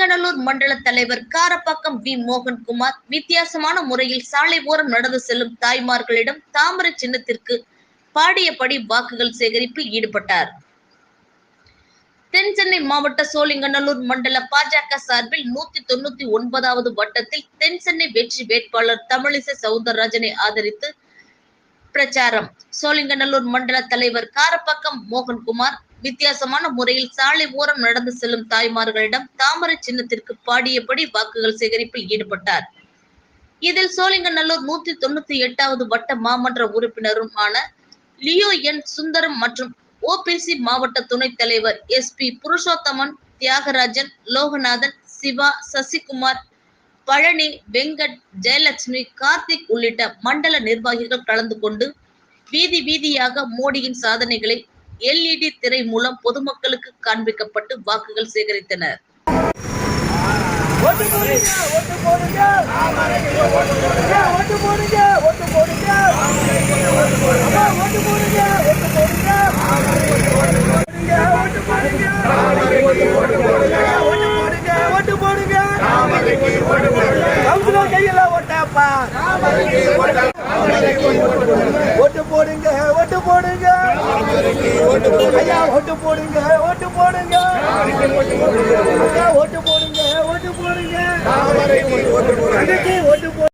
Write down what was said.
சோழிங்கநல்லூர் மண்டல தலைவர் காரப்பாக்கம் வி. மோகன்குமார் வித்தியாசமான முறையில் சாலை ஓரம் நடந்து செல்லும் தாய்மார்களிடம் தாமரை சின்னத்திற்கு பாடியபடி வாக்குகள் சேகரிப்பில் ஈடுபட்டார். தென் சென்னை மாவட்ட சோழிங்கநல்லூர் மண்டல பாஜக சார்பில் நூத்தி தொண்ணூத்தி ஒன்பதாவது வட்டத்தில் தென் சென்னை வெற்றி வேட்பாளர் தமிழிசை சவுந்தரராஜனை ஆதரித்து பிரச்சாரம். சோழிங்கநல்லூர் மண்டல தலைவர் காரப்பாக்கம் மோகன்குமார் வித்தியாசமான முறையில் சாலை ஓரம் நடந்து செல்லும் தாய்மார்களிடம் தாமரை சின்னத்திற்கு பாடியபடி வாக்குகள் சேகரிப்பில் ஈடுபட்டார். இதில் சோழிங்கநல்லூர் நூத்தி தொண்ணூத்தி எட்டாவது வட்ட மாமன்ற உறுப்பினருமான லியோ என் சுந்தரம் மற்றும் ஓபிசி மாவட்ட துணைத் தலைவர் எஸ் பி புருஷோத்தமன் தியாகராஜன் லோகநாதன் சிவா சசிகுமார் பழனி வெங்கட் ஜெயலட்சுமி கார்த்திக் உள்ளிட்ட மண்டல நிர்வாகிகள் கலந்து கொண்டு வீதி வீதியாக மோடியின் சாதனைகளை எல்இடி திரை மூலம் பொதுமக்களுக்கு காண்பிக்கப்பட்டு வாக்குகள் சேகரித்தனர். ஓட்டு போடுங்க ஓட்டு போடுங்க ஓட்டு போடுங்க ஓட்டு போடுங்க அம்மா ஓட்டு போடுங்க ஓட்டு போடுங்க ஓட்டு போடுங்க ஓட்டு போடுங்க ஓட்டு போடுங்க கவுன்சிலர் அப்பா. ஓட்டு போடுங்க ஓட்டு போடுங்க. ஐயா ஓட்டு போடுங்க ஓட்டு போடுங்க. ஓட்டு போடுங்க ஓட்டு போடுங்க. ஓட்டு போடுங்க.